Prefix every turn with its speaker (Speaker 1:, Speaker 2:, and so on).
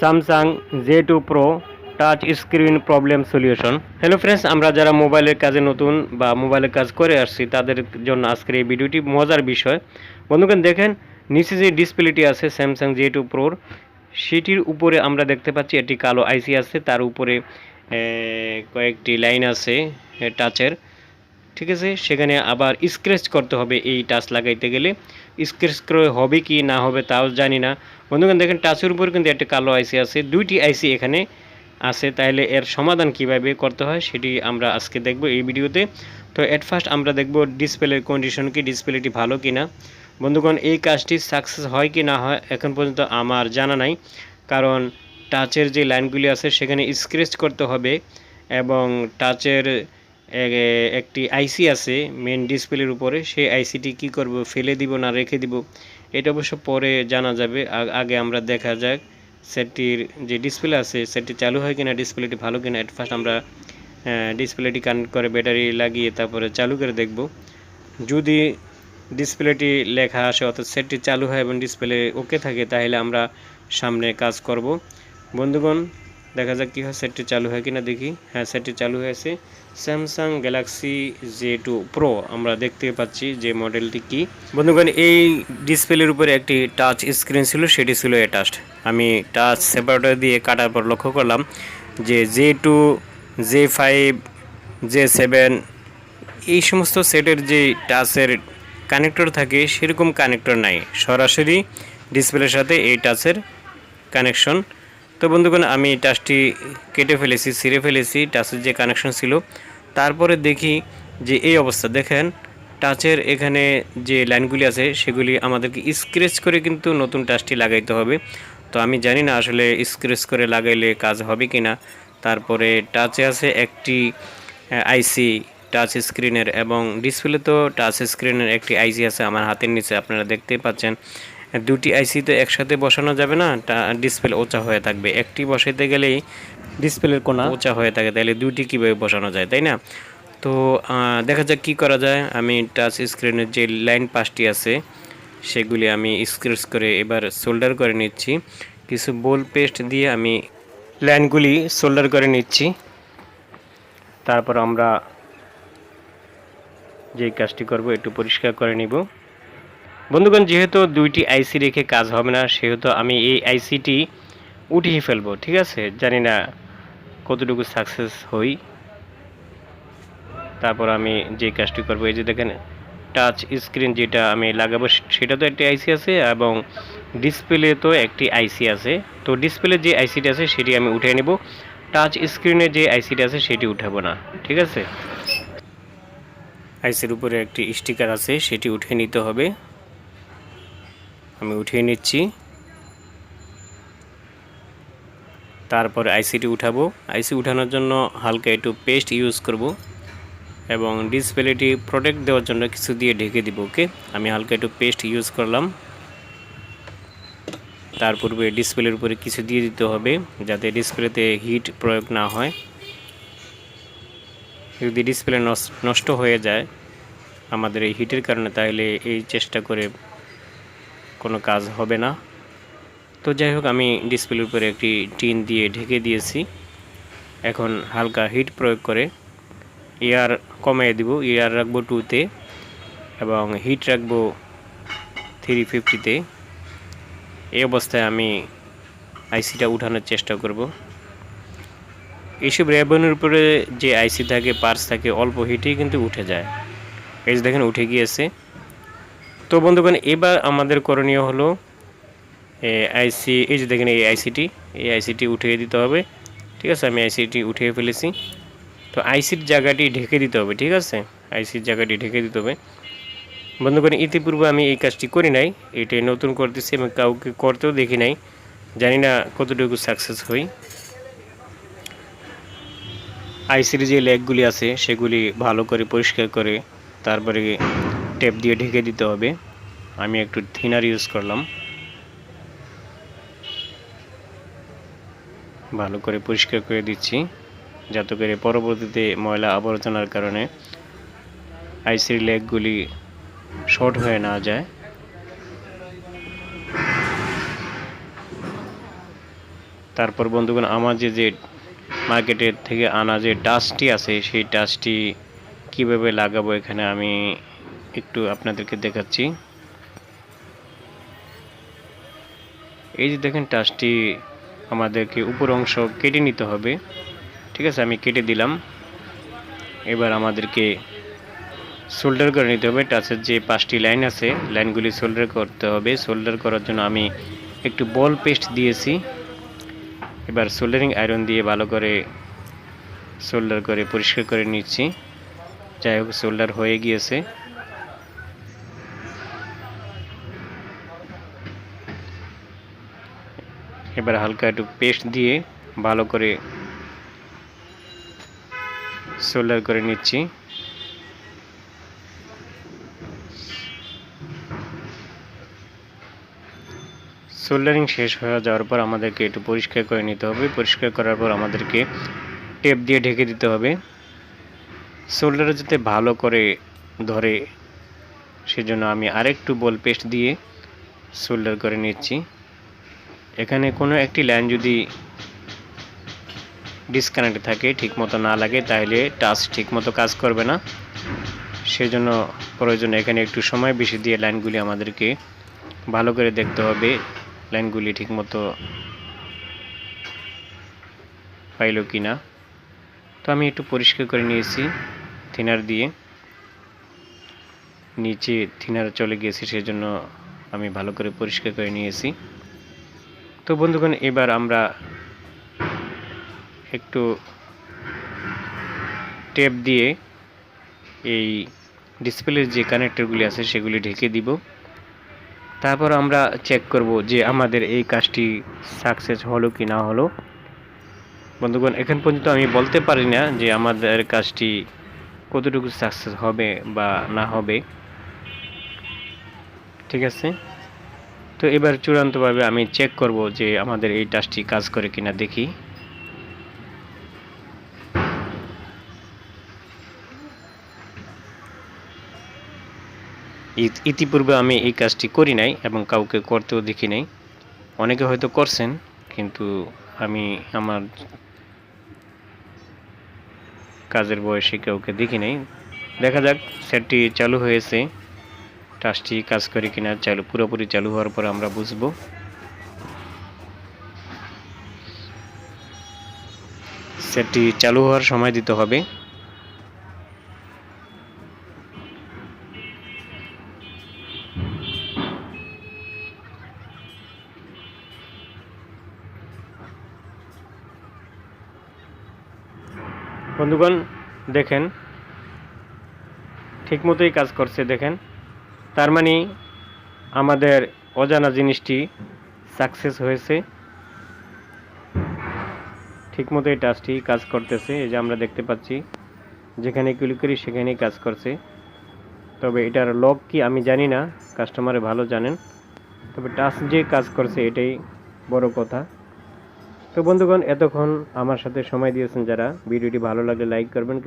Speaker 1: Samsung J two pro touch screen problem solution hello friends আমরা যারা মোবাইলের কাজে নতুন বা মোবাইলের কাজ করে আসছি, তাদের জন্য আজকের এই ভিডিওটি মজার বিষয়। বন্ধুগণ, দেখেন, নিচে যে ডিসপ্লেটি আছে স্যামসাং জে টু প্রোর সেটির উপরে আমরা দেখতে পাচ্ছি একটি কালো আইসি আছে, তার উপরে কয়েকটি লাইন আছে টাচের ঠিক আছে? সেখানে আবার স্ক্র্যাচ করতে হবে এই টাচ লাগাইতে গেলে। স্ক্র্যাচ করে হবে কি না হবে তাও জানি না। বন্ধুগণ, দেখেন, টাচের উপর কিন্তু একটা কালো আইসি আছে। দুইটি আইসি এখানে আছে। তাহলে এর সমাধান কীভাবে করতে হয় সেটি আমরা আজকে দেখব এই ভিডিওতে। তো এট ফার্স্ট আমরা দেখব ডিসপ্লের কন্ডিশন কি ডিসপ্লেটি ভালো কি না বন্ধুগণ, এই কাজটি সাকসেস হয় কি না হয় এখন পর্যন্ত আমার জানা নাই। কারণ টাচের যে লাইনগুলি আছে সেখানে স্ক্রেচ করতে হবে এবং টাচের একটি আইসি আছে মেন ডিসপ্লের উপরে। সেই আইসিটি কি করব, ফেলে দিব না, রেখে দিব? এটা অবশ্য পরে জানা যাবে। আগে আমরা দেখা যাক সেটটির যে ডিসপ্লে আছে, সেটটি চালু হয় কিনা ডিসপ্লেটি ভালো কিনা এট ফার্স্ট আমরা ডিসপ্লেটি কানেক্ট করে ব্যাটারি লাগিয়ে তারপরে চালু করে দেখব। যদি ডিসপ্লেটি লেখা আসে, অর্থাৎ সেটটি চালু হয় এবং ডিসপ্লে ওকে থাকে, তাহলে আমরা সামনে কাজ করব। বন্ধুগণ দেখা যাক কী হয়, সেটটি চালু হয় কিনা দেখি। হ্যাঁ সেটটি চালু হয়েছে। Samsung Galaxy J two pro আমরা দেখতে পাচ্ছি যে মডেলটি কি। বন্ধুগণ, এই ডিসপ্লের উপরে একটি টাচ স্ক্রিন ছিল, সেটি ছিল অ্যাটাচড আমি টাচ সেপারেটর দিয়ে কাটার পর লক্ষ্য করলাম যে J two J five J seven এই সমস্ত সেটের যে টাচের কানেক্টর থাকে, সেরকম কানেক্টর নাই। সরাসরি ডিসপ্লের সাথে এই টাচের কানেকশন তো বন্ধুগণ, আমি টাচটি কেটে ফেলেছি, ছিঁড়ে ফেলেছি, টাচের যে কানেকশন ছিল। তারপরে দেখি যে এই অবস্থা, দেখেন, টাচের এখানে যে লাইনগুলি আছে, সেগুলি আমাদেরকে স্ক্রেচ করে কিন্তু নতুন টাচটি লাগাইতে হবে। তো আমি জানি না আসলে স্ক্রেচ করে লাগাইলে কাজ হবে কি না তারপরে টাচে আছে একটি আইসি টাচ স্ক্রিনের এবং ডিসপ্লে তো টাচ স্ক্রিনের একটি আইসি আছে আমার হাতের নিচে, আপনারা দেখতেই পাচ্ছেন। দুটি আইসি তো একসাথে বসানো যাবে না ডিসপ্লে ওচা হয়ে থাকবে। একটি বসাইতে গেলেই ডিসপ্লের কোনা। ওচা হয়ে থাকে তাহলে দুটি কীভাবে বসানো যায় তাই না? তো দেখা যাক কী করা যায়। আমি টাচ স্ক্রিনের যে লাইন পাশটি আছে সেগুলি আমি স্ক্রেচ করে এবার সোল্ডার করে নিচ্ছি। কিছু বোল পেস্ট দিয়ে আমি লাইনগুলি সোল্ডার করে নিচ্ছি। তারপর আমরা যে কাজটি করব একটু পরিষ্কার করে নিব। বন্ধুগণ, যেহেতু দুইটি আইসি রেখে কাজ হবে না, সেহেতু আমি এই আইসিটি উঠিয়ে ফেলব, ঠিক আছে? জানি না কতটুকু সাকসেস হই। তারপর আমি যে কাজটি করব, এই যে দেখেন টাচ স্ক্রিন যেটা আমি লাগাবো, সেটা তো একটি আইসি আছে এবং ডিসপ্লে তো একটি আইসি আছে। তো ডিসপ্লে যে আইসিটি আছে, সেটি আমি উঠে নেব। টাচ স্ক্রিনে যে আইসিটি আছে, সেটি উঠাবো না, ঠিক আছে? আইসির উপরে একটি স্টিকার আছে, সেটি উঠিয়ে নিতে হবে। আমি উঠিয়ে নিচ্ছি। তারপরে আইসিটি উঠাবো। আইসি উঠানোর জন্য হালকা একটু পেস্ট ইউজ করব এবং ডিসপ্লেটি প্রোটেক্ট দেওয়ার জন্য কিছু দিয়ে ঢেকে দিব ওকে আমি হালকা একটু পেস্ট ইউজ করলাম। তার পূর্বে ডিসপ্লের উপরে কিছু দিয়ে দিতে হবে যাতে ডিসপ্লেতে হিট প্রয়োগ না হয়। যদি ডিসপ্লে নষ্ট হয়ে যায় আমাদের এই হিটের কারণে, তাহলে এই চেষ্টা করে কোনো কাজ হবে না। তো যাই হোক, আমি ডিসপ্লের উপরে একটি টিন দিয়ে ঢেকে দিয়েছি। এখন হালকা হিট প্রয়োগ করে এয়ার কমিয়ে দিব। এয়ার রাখব টুতে এবং হিট রাখব থ্রি ফিফটিতে এই অবস্থায় আমি আইসিটা উঠানোর চেষ্টা করব। এইসব র্যাবনের উপরে যে আইসি থাকে পার্স থাকে, অল্প হিটেই কিন্তু উঠে যায়। এই দেখেন, উঠে গিয়েছে। তো বন্ধুগণ, এবার আমাদের করণীয় হলো আইসি এই যে দেখেন এই আইসিটি এই আইসিটি উঠিয়ে দিতে হবে। ঠিক আছে, আমি আইসিটি উঠিয়ে ফেলেছি। তো আইসির জায়গাটি ঢেকে দিতে হবে, ঠিক আছে? আইসির জায়গাটি ঢেকে দিতে হবে। বন্ধুগণ, ইতিপূর্বে আমি এই কাজটি করি নাই এটাই নতুন করতেছি এবং কাউকে করতেও দেখি নাই, জানি না কতটুকু সাকসেস হই। আইসির যে লেগগুলি আছে, সেগুলি ভালো করে পরিষ্কার করে, তারপরে টেপ দিয়ে ঢেকে দিতে হবে। আমি একটু থিনার ইউজ করলাম। ভালো করে পরিষ্কার করে দিচ্ছি, যাতে করে পরবর্তীতে ময়লা আবর্জনার কারণে আইসির লেগগুলি শর্ট হয়ে না যায়। তারপর বন্ধুগণ, আমার যে যে মার্কেটের থেকে আনা যে টাচটি আছে, সেই টাচটি কীভাবে লাগাবো এখানে আমি একটু আপনাদেরকে দেখাচ্ছি। এই যে দেখেন টাচটি আমাদেরকে উপর অংশ কেটে নিতে হবে। ঠিক আছে, আমি কেটে দিলাম। এবার আমাদেরকে সোল্ডার করে নিতে হবে। টাচের যে পাঁচটি লাইন আছে, লাইনগুলি সোল্ডার করতে হবে। সোল্ডার করার জন্য আমি একটু বল পেস্ট দিয়েছি। এবার সোল্ডারিং আয়রন দিয়ে ভালো করে সোল্ডার করে পরিষ্কার করে নিচ্ছি। যাই হোক সোল্ডার হয়ে গিয়েছে। এবার হালকা একটু পেস্ট দিয়ে ভালো করে সোল্ডার করে নিচ্ছি। সোল্ডারিং শেষ হয়ে যাওয়ার পর আমাদেরকে একটু পরিষ্কার করে নিতে হবে। পরিষ্কার করার পর আমাদেরকে টেপ দিয়ে ঢেকে দিতে হবে। সোল্ডারে যাতে ভালো করে ধরে, সেজন্য আমি আরেকটু বল পেস্ট দিয়ে সোল্ডার করে নিচ্ছি। এখানে কোনো একটি লাইন যদি ডিসকানেক্ট থাকে, ঠিকমতো না লাগে, তাহলে টাচ ঠিকমতো কাজ করবে না। সেজন্য প্রয়োজন এখানে একটু সময় বেশি দিয়ে লাইনগুলি আমাদেরকে ভালো করে দেখতে হবে। লাইনগুলি ঠিকমতো পাইলো কি না তো আমি একটু পরিষ্কার করে নিয়েছি থিনার দিয়ে। নিচে থিনার চলে গিয়েছে, সেজন্য আমি ভালো করে পরিষ্কার করে নিয়েছি। তো বন্ধুগণ, এবার আমরা একটু টেপ দিয়ে এই ডিসপ্লের যে কানেক্টরগুলি আছে সেগুলি ঢেকে দিব। তারপর আমরা চেক করব যে আমাদের এই কাজটি সাকসেস হলো কি না হলো। বন্ধুগণ, এখন পর্যন্ত আমি বলতে পারি না যে আমাদের কাজটি কতটুকু সাকসেস হবে বা না হবে। ঠিক আছে? তো এবার চূড়ান্তভাবে আমি চেক করব যে আমাদের এই টাচটি কাজ করে কিনা দেখি। ইতিপূর্বে আমি এই কাজটি করি নাই এবং কাউকে করতেও দেখি নাই। অনেকে হয়তো করছেন, কিন্তু আমি আমার কাজের বয়সে কাউকে দেখি নাই। দেখা যাক সেটটি চালু হয়েছে। টাচটি কাজ করে কিনা চালু পুরোপুরি চালু হওয়ার পর আমরা বুঝব। সেটটি চালু হওয়ার সময় দিতে হবে। বন্ধুগণ, দেখেন ঠিক মতোই কাজ করছে, দেখেন। তার মানে আমাদের অজানা জিনিসটি সাকসেস হয়েছে। ঠিক মতোই টাচটি কাজ করতেছে, এই যে আমরা দেখতে পাচ্ছি, যেখানে ক্লিক করি সেখানেই কাজ করছে। তবে এটার লক কি আমি জানি না কাস্টমারে ভালো জানেন। তবে টাচ যে কাজ করছে এটাই বড় কথা। তো বন্ধুগণ, এতক্ষণ আমার সাথে সময় দিয়েছেন যারা। ভিডিওটি ভালো লাগলে লাইক করবেন